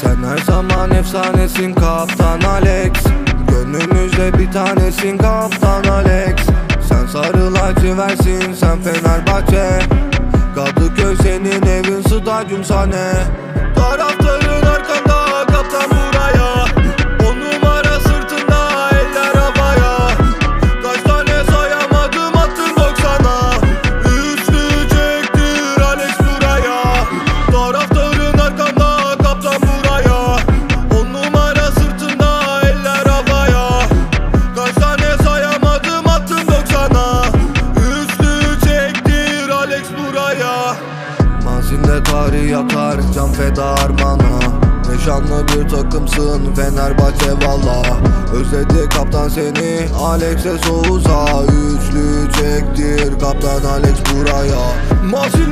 Sen her zaman efsanesin kaptan Alex. Gönlümüzde bir tanesin kaptan Alex. Sen sarı laciversin sen Fenerbahçe. Kadıköy senin evin stadyum sahne. Taraftarın buraya Mazinde tarih yakar can feda armana. Nişanlı bir takımsın Fenerbahçe valla. Özledi kaptan seni Alex'e Souza. Üçlü çektir kaptan Alex buraya. Mazinde